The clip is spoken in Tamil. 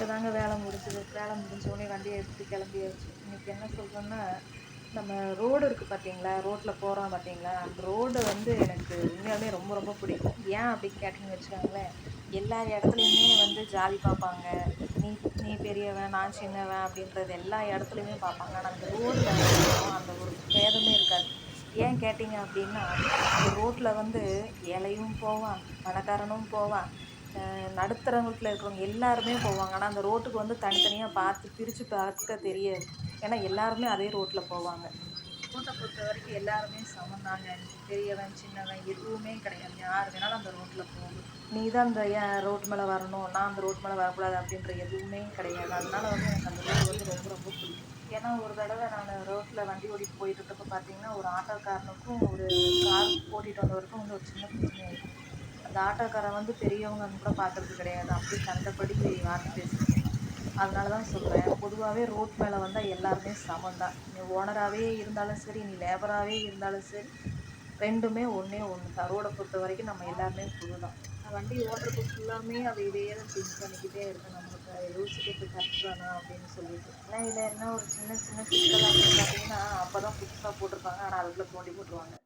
இப்போதாங்க வேலை முடிஞ்சது. வேலை முடிஞ்சோடனே வண்டியை எடுத்துட்டு கிளம்பியாச்சு இன்னைக்கு என்ன சொல்கிறேன்னா நம்ம ரோடு இருக்குது பார்த்தீங்களா ரோட்டில் போகிறோம் பார்த்தீங்களா அந்த ரோடு வந்து எனக்கு உண்மையாலுமே ரொம்ப ரொம்ப பிடிக்கும். ஏன் அப்படின்னு கேட்டிங்கன்னு வச்சுக்கோங்களேன் எல்லா இடத்துலையுமே வந்து ஜாதி பார்ப்பாங்க. நீ நீ பெரியவன் நான் சின்னவன் அப்படின்றது எல்லா இடத்துலையுமே பார்ப்பாங்க. ஆனால் அந்த ரோடில் அந்த ஒரு பேதமே இருக்காது. ஏன் கேட்டிங்க அப்படின்னா அந்த ரோட்டில் வந்து ஏழையும் போவான் பணக்காரனும் போவான். நடுத்தரவங்கத்தில் இருக்கிறவங்க எல்லாருமே போவாங்க. ஆனால் அந்த ரோட்டுக்கு வந்து தனித்தனியாக பார்த்து பிரித்து பார்க்க தெரியாது. ஏன்னா எல்லாருமே அதே ரோட்டில் போவாங்க. ரோட்டை பொறுத்த வரைக்கும் எல்லாருமே சமந்தாங்க. பெரியவன் சின்னவன் எதுவுமே கிடையாது. யார் வேணாலும் அந்த ரோட்டில் போகும் நீ தான் அந்த ஏன் ரோட் மேலே வரணும்? நான் அந்த ரோட் மேலே வரக்கூடாது அப்படின்ற எதுவுமே கிடையாது. அதனால வந்து எனக்கு அந்த ரோடு வந்து ரொம்ப ரொம்ப பிடிக்கும். ஏன்னா ஒரு தடவை நான் ரோட்டில் வண்டி ஓட்டிட்டு போயிட்டு இருக்கப்போ பார்த்தீங்கன்னா ஒரு ஆட்டோக்காரனுக்கும் ஒரு கார் ஓட்டிகிட்டு வந்தவருக்கும் வந்து ஒரு சின்ன பிரச்சனை அந்த ஆட்டோக்காரன் வந்து பெரியவங்கன்னு கூட பார்க்கறது கிடையாது. அப்படியே கண்டபடி வார்த்தை பேசுகிறேன் அதனால தான் சொல்கிறேன் பொதுவாகவே ரோட் மேலே வந்தால் எல்லாருமே சமம் தான் நீ ஓனராகவே இருந்தாலும் சரி நீ லேபராகவே இருந்தாலும் சரி ரெண்டுமே ஒன்றே ஒன்று தான் ரோடை பொறுத்த வரைக்கும் நம்ம எல்லாருமே புது தான் வண்டி ஓட்டுறது ஃபுல்லாமே அது இதே தான் திங்க் பண்ணிக்கிட்டே இருக்கு நம்மளுக்கு யோசிக்கிறது கரெக்ட் தானா அப்படின்னு சொல்லிட்டு. ஆனால் இதில் என்ன ஒரு சின்ன சின்ன சிக்கல் அப்படின்னு பார்த்தீங்கன்னா அப்போ தான் புதுசாக போட்டிருப்பாங்க. ஆனால் அதுக்குள்ளே தோண்டி போட்டுருவாங்க.